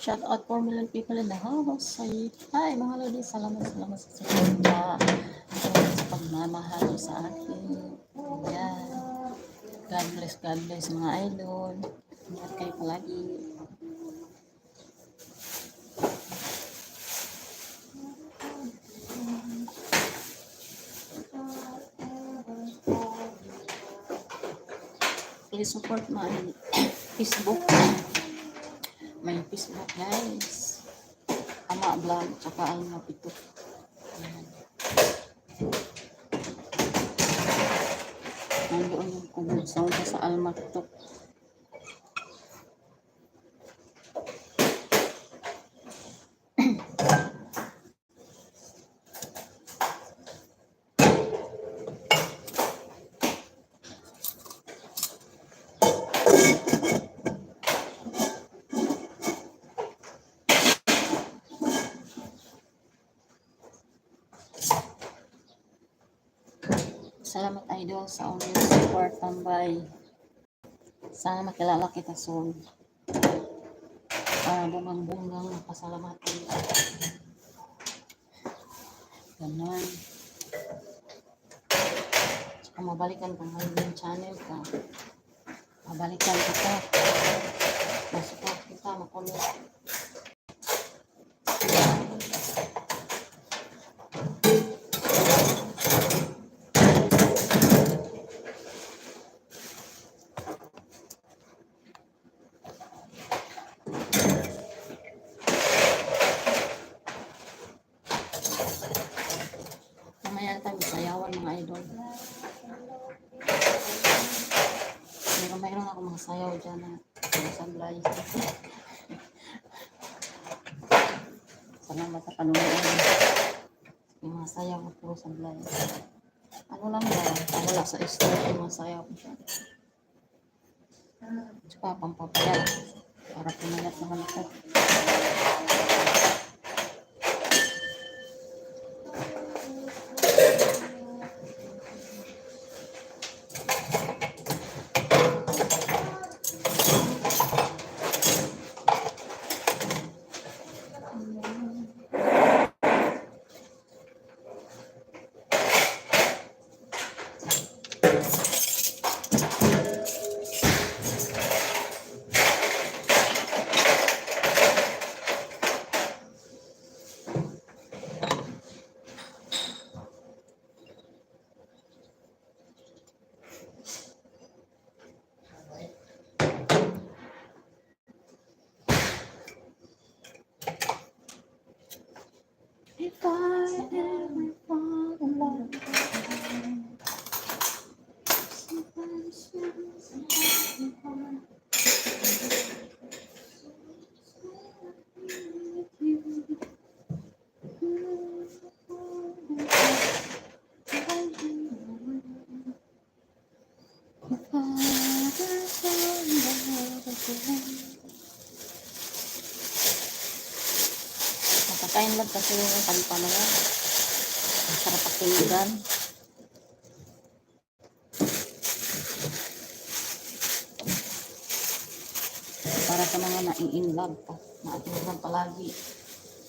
Shout out 4 million people in the house. Ay, hi mga lodi, salamat salamat sa suporta. Salamat sa pagmamahal sa akin. Ayan. God bless, God bless mga idol. Ingat kayo palagi. Please support my Facebook. May Facebook guys. Ama vlog, tsaka ay mapitok. Ayan. Nandoon yung kubod sound sa Alma Salamat idol sa onyong support tambay. Sana makilala kita soon. Para bungang-bungang napasalamatan. Ganon. Tsaka mabalikan kung may yung channel ka. Mabalikan kita. Masupport kita, makulit. Tayo sayawan mga idol. Mayroon mayroon ako mga sayaw dyan na sablay. Salamat sa panunood. Yung mga sayaw ko puro sablay. Ano lang ba? Wala sa store yung mga sayaw ko siya. Tsaka pampapaya. Para pumayat naman ako. If I ever fall in love again, sometimes it's hard. If I ever fall in Napakain lang kasi yung kanta na yan. Ang sarap pakinggan. Para sa mga nai-in love pa. Naatinugan palagi.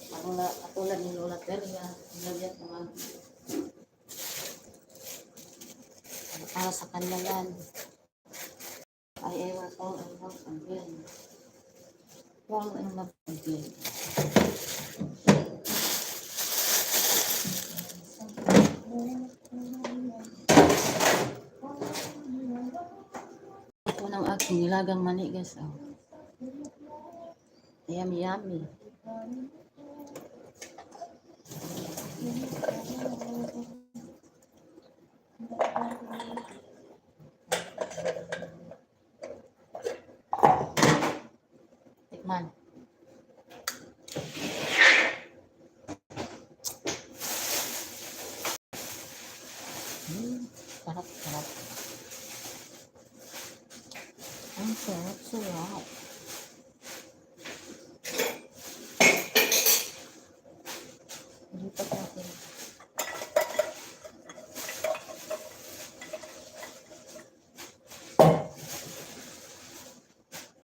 Katulad, katulad ni Lola Teria. Nilagyan mga para sa kanya yan. Fall in love again. Fall in love again. Ito ng aking nilagang mani guys. Oh. Yummy yummy. Tikman. Hmm, sarap, sarap. Ang sarap, sarap. Pa siya